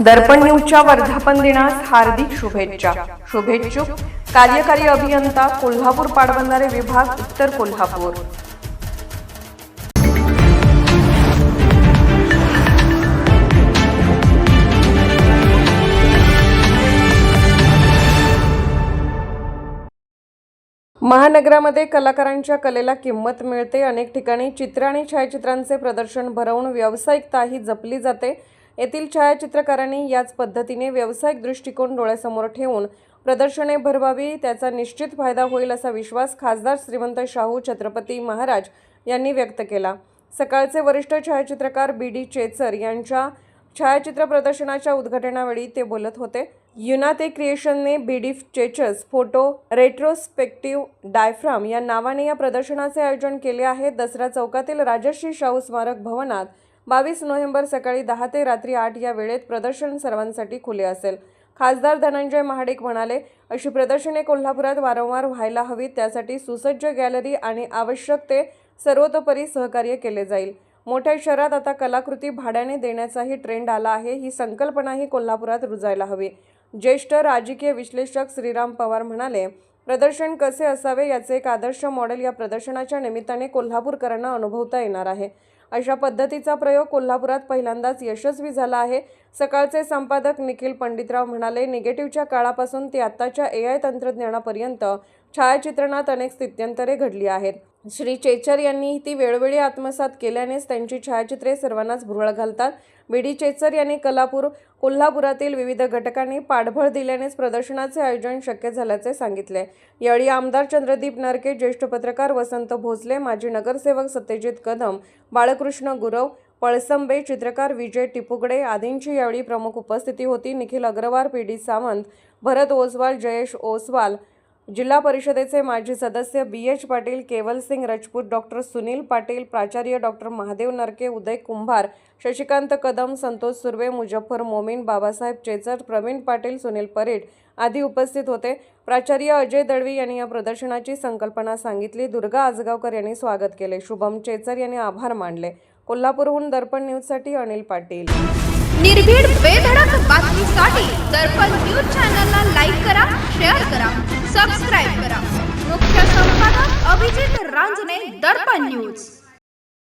दर्पण न्यूजच्या वर्धापन दिनास हार्दिक शुभेच्छा. शुभेच्छुक कार्यकारी अभियंता कोल्हापूर पाटबंधारे विभाग उत्तर कोल्हापूर. महानगरामध्ये कलाकारांच्या कलेला किंमत मिळते. अनेक ठिकाणी चित्र आणि छायाचित्रांचे प्रदर्शन भरवून व्यावसायिकताही जपली जाते. येथील छायाचित्रकारांनी याच पद्धतीने व्यावसायिक दृष्टिकोन डोळ्यासमोर ठेवून प्रदर्शने भरवावी त्याचा निश्चित फायदा होईल असा विश्वास खासदार श्रीमंत शाहू छत्रपती महाराज यांनी व्यक्त केला. सकाळचे वरिष्ठ छायाचित्रकार बी डी चेचर यांच्या छायाचित्र प्रदर्शनाच्या उद्घाटनावेळी ते बोलत होते युनाते क्रिएशनने बी डी चेचर्स फोटो रेट्रोस्पेक्टिव्ह डायफ्राम या नावाने या प्रदर्शनाचे आयोजन केले आहे. दसरा चौकातील राजश्री शाहू स्मारक भवनात बावीस नोव्हेंबर सकाळी दहा ते रात्री आठ या वेळेत प्रदर्शन सर्वांसाठी खुले असेल. खासदार धनंजय महाडिक म्हणाले अशी प्रदर्शने कोल्हापुरात वारंवार व्हायला हवीत त्यासाठी सुसज्ज गॅलरी आणि आवश्यक ते सर्वतोपरी सहकार्य केले जाईल. मोठ्या शहरात आता कलाकृती भाड्याने देण्याचाही ट्रेंड आला आहे ही संकल्पनाही कोल्हापुरात रुजायला हवी. ज्येष्ठ राजकीय विश्लेषक श्रीराम पवार म्हणाले प्रदर्शन कसे असावे याचे एक आदर्श मॉडेल या प्रदर्शनाच्या निमित्ताने कोल्हापूरकरांना अनुभवता येणार आहे. अशा पद्धतीचा प्रयोग कोल्हापुरात पहिल्यांदाच यशस्वी झाला आहे. सकाळचे संपादक निखिल पंडितराव म्हणाले निगेटिव्हच्या काळापासून ते आत्ताच्या ए आय तंत्रज्ञानापर्यंत छायाचित्रणात अनेक स्थित्यंतरे घडली आहेत. श्री चेचर यांनी ती वेळोवेळी आत्मसात केल्यानेच त्यांची छायाचित्रे सर्वांनाच भुरळ घालतात. बी. डी. चेचर यांनी कलापूर कोल्हापुरातील विविध घटकांनी पाठबळ दिल्यानेच प्रदर्शनाचे आयोजन शक्य झाल्याचे सांगितले. यावेळी आमदार चंद्रदीप नरके ज्येष्ठ पत्रकार वसंत भोसले माजी नगरसेवक सत्यजित कदम बाळकृष्ण गुरव पळसंबे चित्रकार विजय टिपुगडे आदींची यावेळी प्रमुख उपस्थिती होती. निखिल अग्रवाल पी. डी. सावंत भरत ओसवाल जयेश ओसवाल जिल्हा परिषदेचे माजी सदस्य B H Patil Kewalsingh Rajput doctor Sunil Patil प्राचार्य डॉक्टर महादेव नरके उदय कुंभार शशिकांत कदम संतोष सुर्वे मुजफ्फर मोमीन बाबासाहेब चेचर प्रवीण पाटील सुनील परेड आदी उपस्थित होते. प्राचार्य अजय दळवी यांनी या प्रदर्शनाची संकल्पना सांगितली. दुर्गा आजगावकर यांनी स्वागत केले. शुभम चेचर यांनी आभार मानले. कोल्हापूरहून दर्पण न्यूजसाठी अनिल पाटील. निर्भीड बेधडक News.